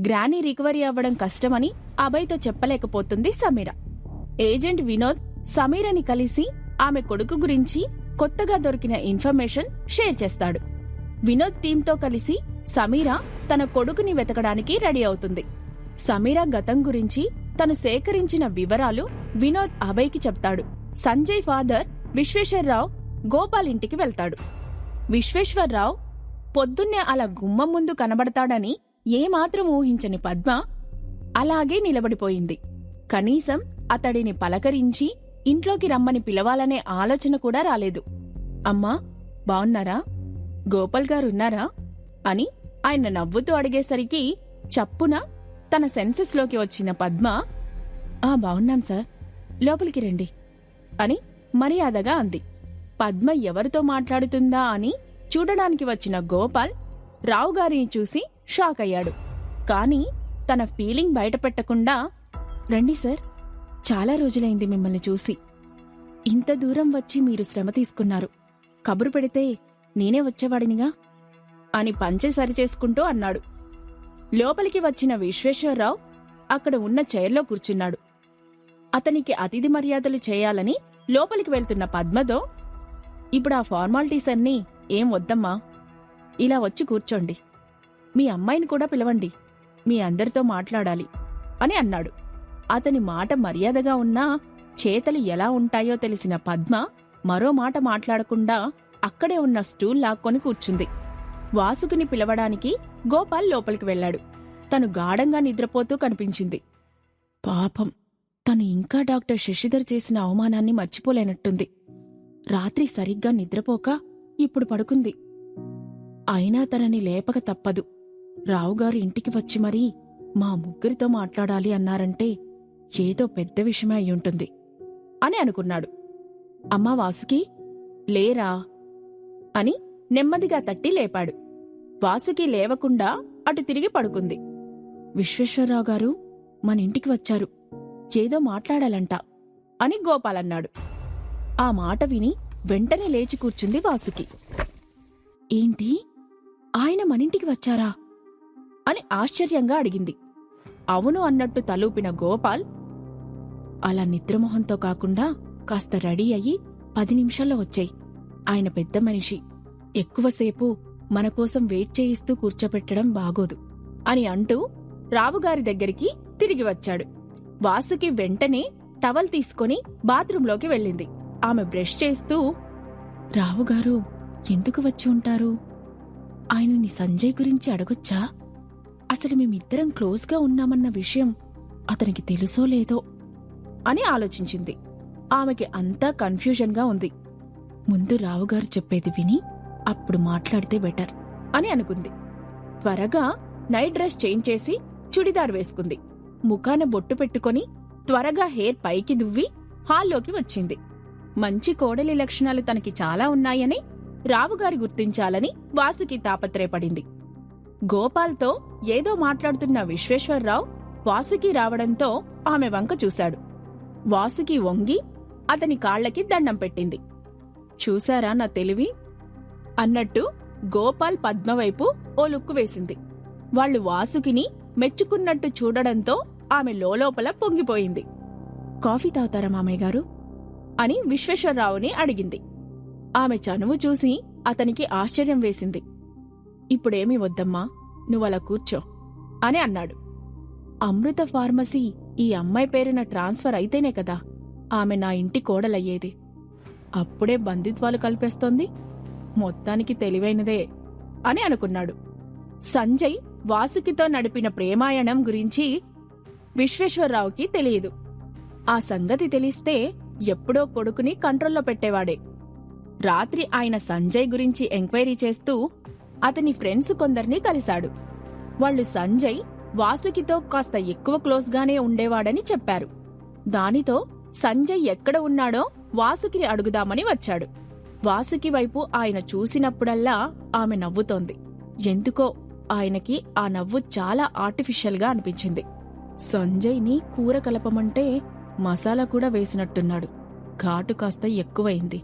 Granny recovery అవ్వడం కష్టమని అభయ్తో చెప్పలేకపోతుంది సమీర. ఏజెంట్ వినోద్ సమీరని కలిసి ఆమె కొడుకు గురించి కొత్తగా దొరికిన ఇన్ఫర్మేషన్ షేర్ చేస్తాడు. వినోద్ టీంతో కలిసి సమీర తన కొడుకుని వెతకడానికి రెడీ అవుతుంది. సమీర గతం గురించి తను సేకరించిన వివరాలు వినోద్ అభయ్కి చెప్తాడు. సంజయ్ ఫాదర్ విశ్వేశ్వరరావు గోపాల్ ఇంటికి వెళ్తాడు. విశ్వేశ్వరరావు పొద్దున్నే అలా గుమ్మం ముందు కనబడతాడని ఏమాత్రం ఊహించని పద్మ అలాగే నిలబడిపోయింది. కనీసం అతడిని పలకరించి ఇంట్లోకి రమ్మని పిలవాలనే ఆలోచన కూడా రాలేదు. అమ్మా బావున్నారా? గోపాల్ గారున్నారా? అని ఆయన నవ్వుతూ అడిగేసరికి చప్పున తన సెన్సెస్లోకి వచ్చిన పద్మ ఆ బావున్నాం సార్. లోపలికి రండి. అని మర్యాదగా అంది. పద్మ ఎవరితో మాట్లాడుతుందా అని చూడడానికి వచ్చిన గోపాల్ రావుగారిని చూసి షాక్ అయ్యాడు. కానీ తన ఫీలింగ్ బయటపెట్టకుండా రండి సార్ చాలా రోజులైంది మిమ్మల్ని చూసి. ఇంత దూరం వచ్చి మీరు శ్రమ తీసుకున్నారు. కబురు పెడితే నేనే వచ్చేవాడినిగా? అని పంచె సరిచేసుకుంటూ అన్నాడు. లోపలికి వచ్చిన విశ్వేశ్వరరావు అక్కడ ఉన్న చైర్లో కూర్చున్నాడు. అతనికి అతిథి మర్యాదలు చేయాలని లోపలికి వెళ్తున్న పద్మతో ఇప్పుడు ఆ ఫార్మాలిటీస్ అన్నీ ఏం వద్దమ్మా? ఇలా వచ్చి కూర్చోండి. మీ అమ్మాయిని కూడా పిలవండి. మీ అందరితో మాట్లాడాలి అని అన్నాడు. అతని మాట మర్యాదగా ఉన్నా చేతలు ఎలా ఉంటాయో తెలిసిన పద్మ మరో మాట మాట్లాడకుండా అక్కడే ఉన్న స్టూల్ లాక్కొని కూర్చుంది. వాసుకుని పిలవడానికి గోపాల్ లోపలికి వెళ్ళాడు. తను గాఢంగా నిద్రపోతూ కనిపించింది. పాపం తను ఇంకా డాక్టర్ శశిధర్ చేసిన అవమానాన్ని మర్చిపోలేనట్టుంది. రాత్రి సరిగ్గా నిద్రపోక ఇప్పుడు పడుకుంది. అయినా తనని లేపక తప్పదు. రావుగారు ఇంటికి వచ్చి మరీ మా ముగ్గురితో మాట్లాడాలి అన్నారంటే ఏదో పెద్ద విషయమే అయ్యుంటుంది అని అనుకున్నాడు. అమ్మా వాసుకి లేరా? అని నెమ్మదిగా తట్టి లేపాడు. వాసుకి లేవకుండా అటు తిరిగి పడుకుంది. విశ్వేశ్వరరావు గారు మన ఇంటికి వచ్చారు ఏదో మాట్లాడాలంట అని గోపాలన్నాడు. ఆ మాట విని వెంటనే లేచి కూర్చుంది వాసుకి. ఏంటి? ఆయన మనింటికి వచ్చారా? అని ఆశ్చర్యంగా అడిగింది. అవును అన్నట్టు తలూపిన గోపాల్ అలా నిద్రమొహంతో కాకుండా కాస్త రెడీ అయ్యి పది నిమిషాల్లో వచ్చాయి. ఆయన పెద్ద మనిషి. ఎక్కువసేపు మనకోసం వెయిట్ చేయిస్తూ కూర్చోపెట్టడం బాగోదు అని అంటూ రావుగారి దగ్గరికి తిరిగి వచ్చాడు. వాసుకి వెంటనే టవల్ తీసుకొని బాత్రూంలోకి వెళ్ళింది. ఆమె బ్రష్ చేస్తూ రావుగారు ఎందుకు వచ్చి ఉంటారు? ఆయనని సంజయ్ గురించి అడగొచ్చా? అసలు మేమిద్దరం క్లోజ్గా ఉన్నామన్న విషయం అతనికి తెలుసో లేదో అని ఆలోచించింది. ఆమెకి అంతా కన్ఫ్యూజన్గా ఉంది. ముందు రావుగారు చెప్పేది విని అప్పుడు మాట్లాడితే బెటర్ అని అనుకుంది. త్వరగా నైట్ డ్రెస్ చేంజ్ చేసి చుడిదార్ వేసుకుంది. ముఖాన బొట్టు పెట్టుకొని త్వరగా హెయిర్ పైకి దువ్వి హాల్లోకి వచ్చింది. మంచి కోడలి లక్షణాలు తనకి చాలా ఉన్నాయని రావుగారి గుర్తించాలని వాసుకి తాపత్రయపడింది. గోపాల్తో ఏదో మాట్లాడుతున్న విశ్వేశ్వరరావు వాసుకి రావడంతో ఆమె వంక చూశాడు. వాసుకి వంగి అతని కాళ్ళకి దండం పెట్టింది. చూశారా నా తెలివి? అన్నట్టు గోపాల్ పద్మవైపు ఓ లుక్కు వేసింది. వాళ్ళు వాసుకిని మెచ్చుకున్నట్టు చూడడంతో ఆమె లోలోపల పొంగిపోయింది. కాఫీ తాగుతారా మామయ్య గారు? అని విశ్వేశ్వరరావుని అడిగింది. ఆమె చనువు చూసి అతనికి ఆశ్చర్యం వేసింది. ఇప్పుడేమీ వద్దమ్మా నువ్వలా కూర్చో అని అన్నాడు. అమృత ఫార్మసీ ఈ అమ్మాయి పేరున ట్రాన్స్ఫర్ అయితేనే కదా ఆమె నా ఇంటి కోడలయ్యేది. అప్పుడే బంధిత్వాలు కల్పేస్తోంది. మొత్తానికి తెలివైనదే అని అనుకున్నాడు. సంజయ్ వాసుకితో నడిపిన ప్రేమాయణం గురించి విశ్వేశ్వరరావుకి తెలియదు. ఆ సంగతి తెలిస్తే ఎప్పుడో కొడుకుని కంట్రోల్లో పెట్టేవాడే. రాత్రి ఆయన సంజయ్ గురించి ఎంక్వైరీ చేస్తూ అతని ఫ్రెండ్స్ కొందరిని కలిశాడు. వాళ్ళు సంజయ్ వాసుకితో కాస్త ఎక్కువ క్లోజ్గానే ఉండేవాడని చెప్పారు. దానితో సంజయ్ ఎక్కడ ఉన్నాడో వాసుకిని అడుగుదామని వచ్చాడు. వాసుకి వైపు ఆయన చూసినప్పుడల్లా ఆమె నవ్వుతోంది. ఎందుకో ఆయనకి ఆ నవ్వు చాలా ఆర్టిఫిషియల్గా అనిపించింది. సంజయ్ని కూర కలపమంటే మసాలా కూడా వేసినట్టున్నాడు. ఘాటు కాస్త ఎక్కువైంది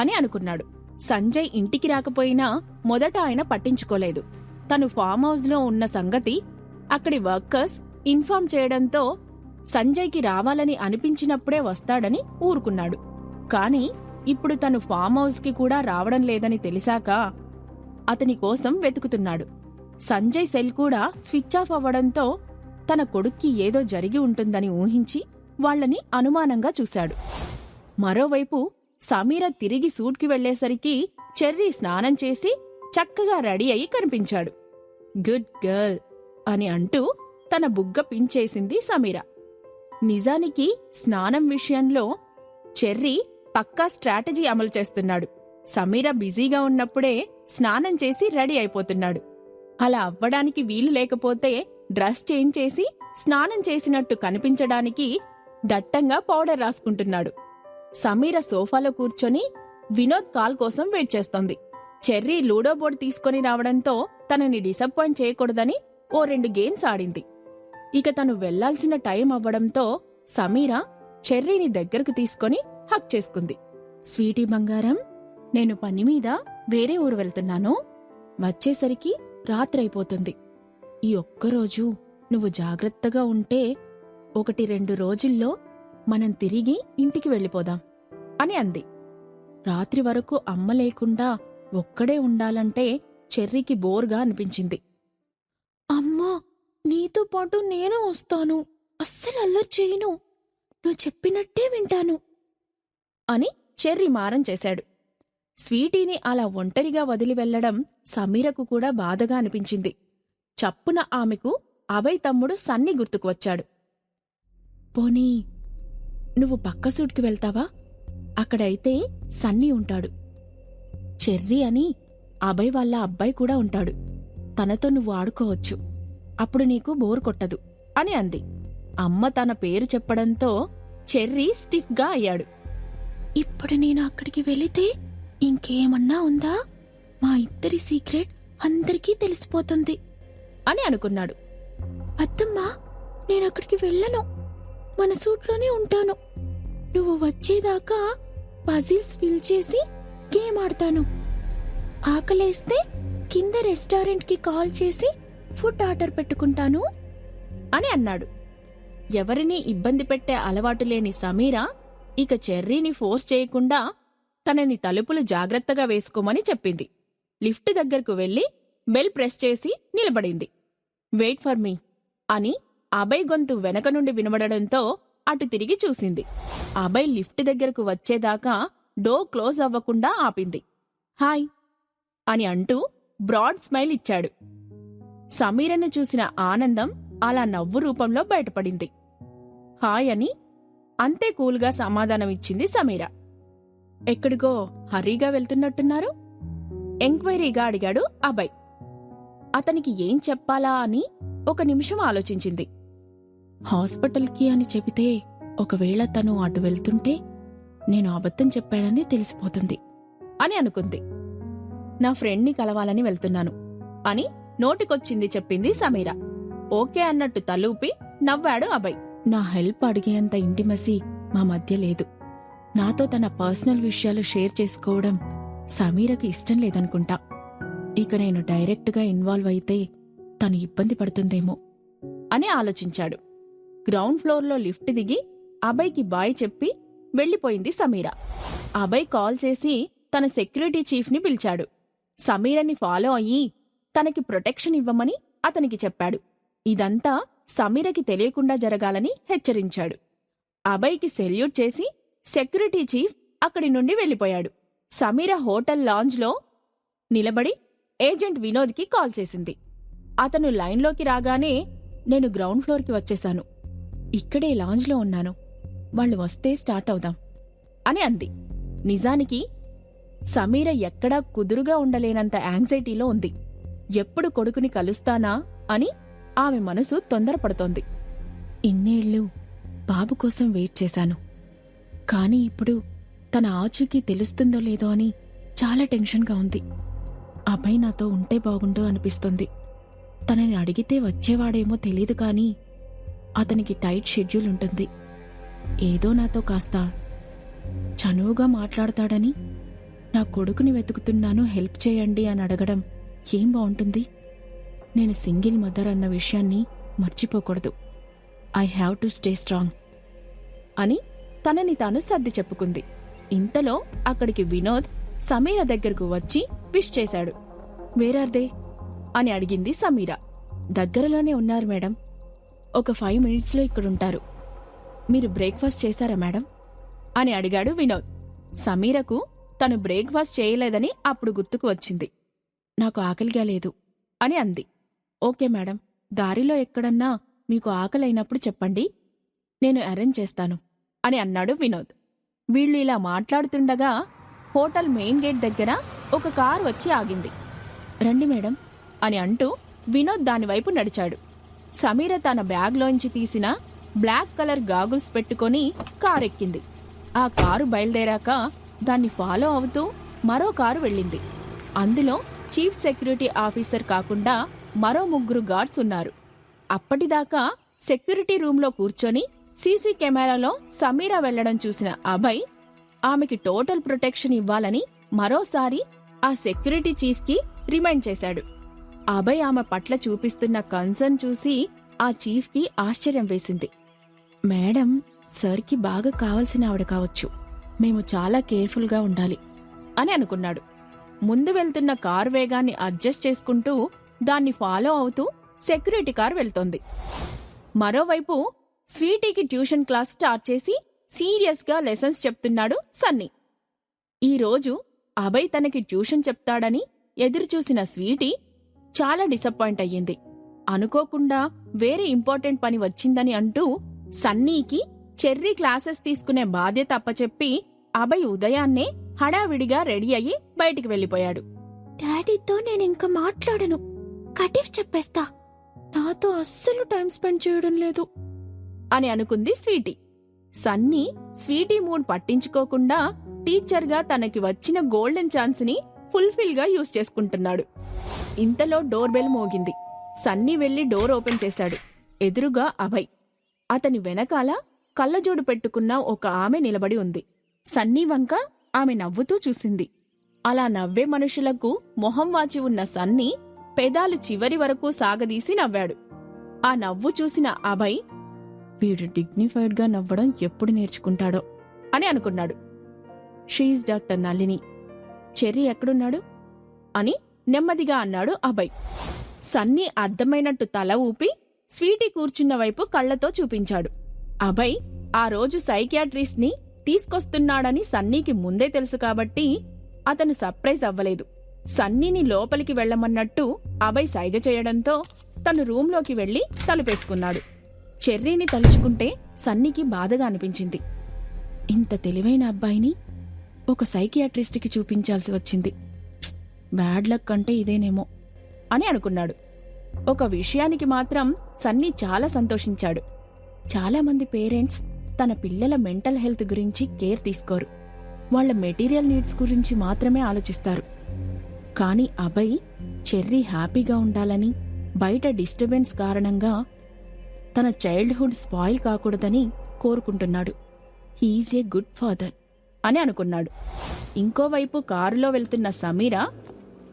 అని అనుకున్నాడు. సంజయ్ ఇంటికి రాకపోయినా మొదట ఆయన పట్టించుకోలేదు. తను ఫామ్ హౌస్లో ఉన్న సంగతి అక్కడి వర్కర్స్ ఇన్ఫామ్ చేయడంతో సంజయ్కి రావాలని అనిపించినప్పుడే వస్తాడని ఊరుకున్నాడు. కాని ఇప్పుడు తను ఫామ్ హౌస్కి కూడా రావడం లేదని తెలిసాక అతని కోసం వెతుకుతున్నాడు. సంజయ్ సెల్ కూడా స్విచ్ ఆఫ్ అవ్వడంతో తన కొడుక్కి ఏదో జరిగి ఉంటుందని ఊహించి వాళ్ళని అనుమానంగా చూశాడు. మరోవైపు సమీర తిరిగి సూట్కి వెళ్ళేసరికి చెర్రీ స్నానం చేసి చక్కగా రెడీ అయి కనిపించాడు. గుడ్ గర్ల్ అని అంటూ తన బుగ్గ పించేసింది సమీర. నిజానికి స్నానం విషయంలో చెర్రీ పక్కా స్ట్రాటజీ అమలు చేస్తున్నాడు. సమీర బిజీగా ఉన్నప్పుడే స్నానం చేసి రెడీ అయిపోతున్నాడు. అలా అవ్వడానికి వీలు లేకపోతే డ్రెస్ చేంజ్ చేసి స్నానం చేసినట్టు కనిపించడానికి దట్టంగా పౌడర్ రాసుకుంటున్నాడు. సమీర సోఫాలో కూర్చొని వినోద్ కాల్ కోసం వెయిట్ చేస్తోంది. చెర్రీ లూడో బోర్డు తీసుకొని రావడంతో తనని డిసప్పాయింట్ చేయకూడదని ఓ రెండు గేమ్స్ ఆడింది. ఇక తను వెళ్ళాల్సిన టైం అవ్వడంతో సమీర చెర్రీని దగ్గరకు తీసుకొని హక్ చేసుకుంది. స్వీటీ బంగారం నేను పని మీద వేరే ఊరు వెళ్తున్నాను. వచ్చేసరికి రాత్రైపోతుంది. ఈ ఒక్కరోజు నువ్వు జాగ్రత్తగా ఉంటే ఒకటి రెండు రోజుల్లో మనం తిరిగి ఇంటికి వెళ్ళిపోదాం అని అంది. రాత్రి వరకు అమ్మ లేకుండా ఒక్కడే ఉండాలంటే చెర్రీకి బోర్గా అనిపించింది. అమ్మా నీతో పాటు నేను వస్తాను. అస్సలు అల్లరి చేయను. నువ్వు చెప్పినట్టే వింటాను అని చెర్రీ మారం చేశాడు. స్వీటీని అలా ఒంటరిగా వదిలి వెళ్ళడం సమీరకు కూడా బాధగా అనిపించింది. చప్పున ఆమెకు అభయ్ తమ్ముడు సన్ని గుర్తుకు వచ్చాడు. పోనీ నువ్వు పక్క సూట్కి వెళ్తావా? అక్కడైతే సన్నీ ఉంటాడు. చెర్రీ అని అభయ్ వాళ్ళ అబ్బాయి కూడా ఉంటాడు. తనతో నువ్వు ఆడుకోవచ్చు. అప్పుడు నీకు బోర్ కొట్టదు అని అంది. అమ్మ తన పేరు చెప్పడంతో చెర్రీ స్టిఫ్గా అయ్యాడు. ఇప్పుడు నేను అక్కడికి వెళితే ఇంకేమన్నా ఉందా? మా ఇద్దరి సీక్రెట్ అందరికీ తెలిసిపోతుంది అని అనుకున్నాడు. అత్తమ్మా నేనక్కడికి వెళ్ళను. మన సూట్లోనే ఉంటాను. నువ్వు వచ్చేదాకా పజిల్స్ ఫిల్ చేసి గేమ్ ఆడతాను. ఆకలేస్తే కింద రెస్టారెంట్కి కాల్ చేసి ఫుడ్ ఆర్డర్ పెట్టుకుంటాను అని అన్నాడు. ఎవరినీ ఇబ్బంది పెట్టే అలవాటు లేని సమీరా ఇక చెర్రీని ఫోర్స్ చేయకుండా తనని తలుపులు జాగ్రత్తగా వేసుకోమని చెప్పింది. లిఫ్ట్ దగ్గరకు వెళ్ళి బెల్ ప్రెస్ చేసి నిలబడింది. వెయిట్ ఫర్ మీ అని అభయ్ గొంతు వెనక నుండి వినబడడంతో అటు తిరిగి చూసింది. అభయ్ లిఫ్ట్ దగ్గరకు వచ్చేదాకా డోర్ క్లోజ్ అవ్వకుండా ఆపింది. హాయ్! అని అంటూ బ్రాడ్ స్మైల్ ఇచ్చాడు. సమీరను చూసిన ఆనందం అలా నవ్వు రూపంలో బయటపడింది. హాయ్ అని అంతే కూల్గా సమాధానమిచ్చింది సమీర. ఎక్కడికో హరీగా వెళ్తున్నట్టున్నారు? ఎంక్వైరీగా అడిగాడు అభయ్. అతనికి ఏం చెప్పాలా అని ఒక నిమిషం ఆలోచించింది. హాస్పిటల్కి అని చెబితే ఒకవేళ తను అటు వెళ్తుంటే నేను అబద్ధం చెప్పానని తెలిసిపోతుంది అని అనుకుంది. నా ఫ్రెండ్ని కలవాలని వెళ్తున్నాను అని నోటికొచ్చింది చెప్పింది సమీర. ఓకే అన్నట్టు తలూపి నవ్వాడు అభయ్. నా హెల్ప్ అడిగేంత ఇంటిమసి మా మధ్య లేదు. నాతో తన పర్సనల్ విషయాలు షేర్ చేసుకోవడం సమీరకు ఇష్టం లేదనుకుంటా. ఇక నేను డైరెక్ట్గా ఇన్వాల్వ్ అయితే తను ఇబ్బంది పడుతుందేమో అని ఆలోచించాడు. గ్రౌండ్ ఫ్లోర్లో లిఫ్ట్ దిగి అభయ్కి బాయ్ చెప్పి వెళ్ళిపోయింది సమీర. అభయ్ కాల్ చేసి తన సెక్యూరిటీ చీఫ్ని పిలిచాడు. సమీరని ఫాలో అయ్యి తనకి ప్రొటెక్షన్ ఇవ్వమని అతనికి చెప్పాడు. ఇదంతా సమీరకి తెలియకుండా జరగాలని హెచ్చరించాడు. అభయ్కి సెల్యూట్ చేసి సెక్యూరిటీ చీఫ్ అక్కడి నుండి వెళ్ళిపోయాడు. సమీర హోటల్ లాంజ్లో నిలబడి ఏజెంట్ వినోద్కి కాల్ చేసింది. అతను లైన్లోకి రాగానే నేను గ్రౌండ్ ఫ్లోర్కి వచ్చేశాను. ఇక్కడే లాంజ్లో ఉన్నాను. వాళ్ళు వస్తే స్టార్ట్ అవుదాం. అని అంది. నిజానికి సమీర ఎక్కడా కుదురుగా ఉండలేనంత యాంగ్జైటీలో ఉంది. ఎప్పుడు కొడుకుని కలుస్తానా అని ఆమె మనసు తొందరపడుతోంది. ఇన్నేళ్ళు బాబు కోసం వెయిట్ చేశాను. కాని ఇప్పుడు తన ఆచూకీ తెలుస్తుందో లేదో అని చాలా టెన్షన్గా ఉంది. అబ్బాయి నాతో ఉంటే బాగుండు అనిపిస్తుంది. తనని అడిగితే వచ్చేవాడేమో తెలీదు కానీ అతనికి టైట్ షెడ్యూల్ ఉంటుంది. ఏదో నాతో కాస్త చనువుగా మాట్లాడతాడని నా కొడుకుని వెతుకుతున్నాను హెల్ప్ చేయండి అని అడగడం ఏం బాగుంటుంది నేను సింగిల్ మదర్ అన్న విషయాన్ని మర్చిపోకూడదు. I have to stay strong అని తనని తాను సర్ది చెప్పుకుంది. ఇంతలో అక్కడికి వినోద్ సమీర దగ్గరకు వచ్చి విష్ చేశాడు. వేరార్దే అని అడిగింది సమీర. దగ్గరలోనే ఉన్నారు మేడం. ఒక ఫైవ్ మినిట్స్లో ఇక్కడుంటారు. మీరు బ్రేక్ఫాస్ట్ చేశారా మేడం అని అడిగాడు వినోద్. సమీరకు తను బ్రేక్ఫాస్ట్ చేయలేదని అప్పుడు గుర్తుకు వచ్చింది. నాకు ఆకలిగా లేదు అని అంది. ఓకే మేడం దారిలో ఎక్కడన్నా మీకు ఆకలైనప్పుడు చెప్పండి. నేను అరేంజ్ చేస్తాను అని అన్నాడు వినోద్. వీళ్ళు ఇలా మాట్లాడుతుండగా హోటల్ మెయిన్ గేట్ దగ్గర ఒక కారు వచ్చి ఆగింది. రండి మేడం అని అంటూ వినోద్ దానివైపు నడిచాడు. సమీర తన బ్యాగ్లోంచి తీసిన బ్లాక్ కలర్ గాగుల్స్ పెట్టుకొని కారెక్కింది. ఆ కారు బయలుదేరాక దాన్ని ఫాలో అవుతూ మరో కారు వెళ్ళింది. అందులో చీఫ్ సెక్యూరిటీ ఆఫీసర్ కాకుండా మరో ముగ్గురు గార్డ్స్ ఉన్నారు. అప్పటిదాకా సెక్యూరిటీ రూంలో కూర్చొని సీసీ కెమెరాలో సమీర వెళ్ళడం చూసిన అభయ్ ఆమెకి టోటల్ ప్రొటెక్షన్ ఇవ్వాలని మరోసారి ఆ సెక్యూరిటీ చీఫ్కి రిమైండ్ చేశాడు. అభయ్ ఆమె పట్ల చూపిస్తున్న కన్సర్న్ చూసి ఆ చీఫ్కి ఆశ్చర్యం వేసింది. మేడం సర్కి బాగా కావలసిన ఆవిడ కావచ్చు. మేము చాలా కేర్ఫుల్గా ఉండాలి అని అనుకున్నాడు. ముందు వెళ్తున్న కారు వేగాన్ని అడ్జస్ట్ చేసుకుంటూ దాన్ని ఫాలో అవుతూ సెక్యూరిటీ కార్ వెళ్తోంది. మరోవైపు స్వీటీకి ట్యూషన్ క్లాస్ స్టార్ట్ చేసి సీరియస్గా లెసన్స్ చెప్తున్నాడు సన్నీ. ఈరోజు అభయ్ తనకి ట్యూషన్ చెప్తాడని ఎదురుచూసిన స్వీటీ చాలా డిసప్పాయింట్ అయ్యింది. అనుకోకుండా వేరే ఇంపార్టెంట్ పని వచ్చిందని అంటూ సన్నీకి చెర్రీ క్లాసెస్ తీసుకునే బాధ్యత అప్పచెప్పి అభయ్ ఉదయాన్నే హడావిడిగా రెడీ అయ్యి బయటికి వెళ్ళిపోయాడు. డాడీతో నేనింక మాట్లాడను. కటిఫ్ చెప్పేస్తా. నాతో అస్సలు టైం స్పెండ్ చేయడం లేదు. అని అనుకుంది స్వీటీ. సన్నీ స్వీటీ మూడ్ పట్టించుకోకుండా టీచర్గా తనకి వచ్చిన గోల్డెన్ ఛాన్స్ ఫుల్ఫిల్గా ఫుల్ఫిల్గా యూజ్ చేసుకుంటున్నాడు. ఇంతలో డోర్ బెల్ మోగింది. సన్నీ వెళ్ళి డోర్ ఓపెన్ చేశాడు. ఎదురుగా అభయ్ అతని వెనకాల కళ్ళజోడు పెట్టుకున్న ఒక ఆమె నిలబడి ఉంది. సన్నీ వంక ఆమె నవ్వుతూ చూసింది. అలా నవ్వే మనుషులకు మొహం వాచి ఉన్న సన్నీ పెదాలు చివరి వరకు సాగదీసి నవ్వాడు. ఆ నవ్వు చూసిన అభయ్ వీడు డిగ్నిఫైడ్గా నవ్వడం ఎప్పుడు నేర్చుకుంటాడో? అని అనుకున్నాడు. She doctor Nalini. చెర్రీ ఎక్కడున్నాడు? అని నెమ్మదిగా అన్నాడు అభయ్. సన్నీ అర్థమైనట్టు తల ఊపి స్వీటీ కూర్చున్న వైపు కళ్ళతో చూపించాడు. అభయ్ ఆ రోజు సైకియాట్రిస్ట్ని తీసుకొస్తున్నాడని సన్నీకి ముందే తెలుసు కాబట్టి అతను సర్ప్రైజ్ అవ్వలేదు. సన్నీని లోపలికి వెళ్ళమన్నట్టు అభయ్ సైగ చేయడంతో తను రూంలోకి వెళ్ళి తలుపేసుకున్నాడు. చెర్రీని తలుచుకుంటే సన్నీకి బాధగా అనిపించింది. ఇంత తెలివైన అబ్బాయిని ఒక సైకియాట్రిస్ట్కి చూపించాల్సి వచ్చింది. బ్యాడ్ లక్ అంటే ఇదేనేమో అని అనుకున్నాడు. ఒక విషయానికి మాత్రం సన్నీ చాలా సంతోషించాడు. చాలామంది పేరెంట్స్ తన పిల్లల మెంటల్ హెల్త్ గురించి కేర్ తీసుకోరు. వాళ్ళ మెటీరియల్ నీడ్స్ గురించి మాత్రమే ఆలోచిస్తారు. కానీ అభయ్ చెర్రీ హ్యాపీగా ఉండాలని బయట డిస్టర్బెన్స్ కారణంగా తన చైల్డ్హుడ్ స్పాయిల్ కాకూడదని కోరుకుంటున్నాడు. He is a good father. అని అనుకున్నాడు. ఇంకోవైపు కారులో వెళ్తున్న సమీర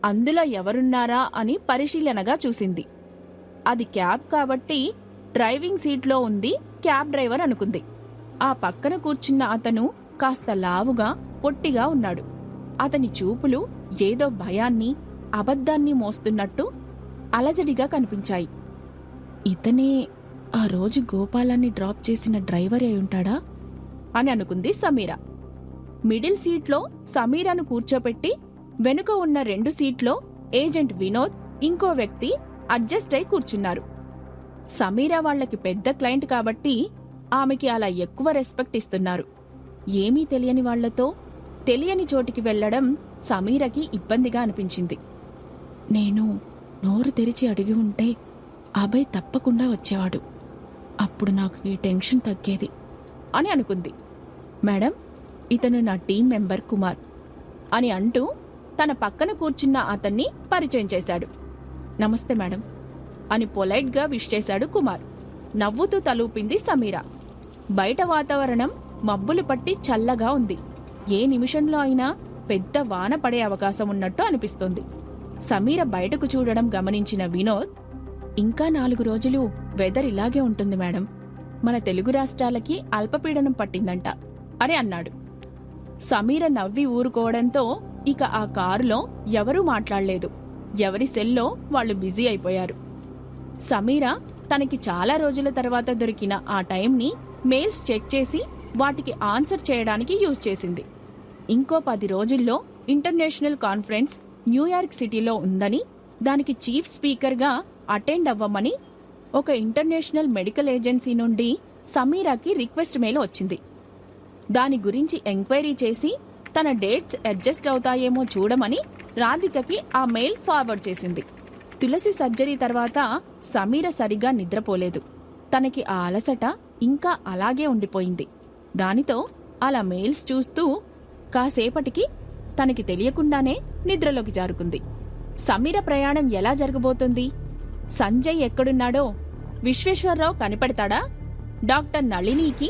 అందులో ఎవరున్నారా అని పరిశీలనగా చూసింది. అది క్యాబ్ కాబట్టి డ్రైవింగ్ సీట్లో ఉంది క్యాబ్ డ్రైవర్ అనుకుంది. ఆ పక్కన కూర్చున్న అతను కాస్త లావుగా పొట్టిగా ఉన్నాడు. అతని చూపులు ఏదో భయాన్ని అబద్ధాన్ని మోస్తున్నట్టు అలజడిగా కనిపించాయి. ఇతనే ఆ రోజు గోపాలాన్ని డ్రాప్ చేసిన డ్రైవర్ అయి ఉంటాడా? అని అనుకుంది సమీరా. మిడిల్ సీట్లో సమీరాను కూర్చోపెట్టి వెనుక ఉన్న రెండు సీట్లో ఏజెంట్ వినోద్ ఇంకో వ్యక్తి అడ్జస్ట్ అయి కూర్చున్నారు. సమీరా వాళ్ళకి పెద్ద క్లయింట్ కాబట్టి ఆమెకి అలా ఎక్కువ రెస్పెక్ట్ ఇస్తున్నారు. ఏమీ తెలియని వాళ్ళతో తెలియని చోటికి వెళ్ళడం సమీరకి ఇబ్బందిగా అనిపించింది. నేను నోరు తెరిచి అడిగి ఉంటే అభయ్ తప్పకుండా వచ్చేవాడు. అప్పుడు నాకు ఈ టెన్షన్ తగ్గేది అని అనుకుంది. మేడం ఇతను నా టీం మెంబర్ కుమార్ అని అంటూ తన పక్కన కూర్చున్న అతన్ని పరిచయం చేశాడు. నమస్తే మేడం అని పొలైట్గా విష్ చేశాడు కుమార్. నవ్వుతూ తలూపింది సమీర. బయట వాతావరణం మబ్బులు పట్టి చల్లగా ఉంది. ఏ నిమిషంలో అయినా పెద్ద వాన పడే అవకాశం ఉన్నట్టు అనిపిస్తోంది. సమీర బయటకు చూడడం గమనించిన వినోద్ ఇంకా నాలుగు రోజులు వెదర్ ఇలాగే ఉంటుంది మేడం. మన తెలుగు రాష్ట్రాలకి అల్పపీడనం పట్టిందంట అని అన్నాడు. సమీర నవ్వి ఊరుకోవడంతో ఇక ఆ కారులో ఎవరూ మాట్లాడలేదు. ఎవరి సెల్లో వాళ్ళు బిజీ అయిపోయారు. సమీర తనకి చాలా రోజుల తర్వాత దొరికిన ఆ టైంని మెయిల్స్ చెక్ చేసి వాటికి ఆన్సర్ చేయడానికి యూజ్ చేసింది. ఇంకో పది రోజుల్లో ఇంటర్నేషనల్ కాన్ఫరెన్స్ న్యూయార్క్ సిటీలో ఉందని దానికి చీఫ్ స్పీకర్గా అటెండ్ అవ్వమని ఒక ఇంటర్నేషనల్ మెడికల్ ఏజెన్సీ నుండి సమీరాకి రిక్వెస్ట్ మెయిల్ వచ్చింది. దాని గురించి ఎంక్వైరీ చేసి తన డేట్స్ అడ్జస్ట్ అవుతాయేమో చూడమని రాధికకి ఆ మెయిల్ ఫార్వర్డ్ చేసింది. తులసి సర్జరీ తర్వాత సమీర సరిగా నిద్రపోలేదు. తనకి ఆ అలసట ఇంకా అలాగే ఉండిపోయింది. దానితో అలా మెయిల్స్ చూస్తూ కాసేపటికి తనకి తెలియకుండానే నిద్రలోకి జారుకుంది. సమీర ప్రయాణం ఎలా జరగబోతుంది? సంజయ్ ఎక్కడున్నాడో? విశ్వేశ్వరరావు కనిపెడతాడా? డాక్టర్ నళినికి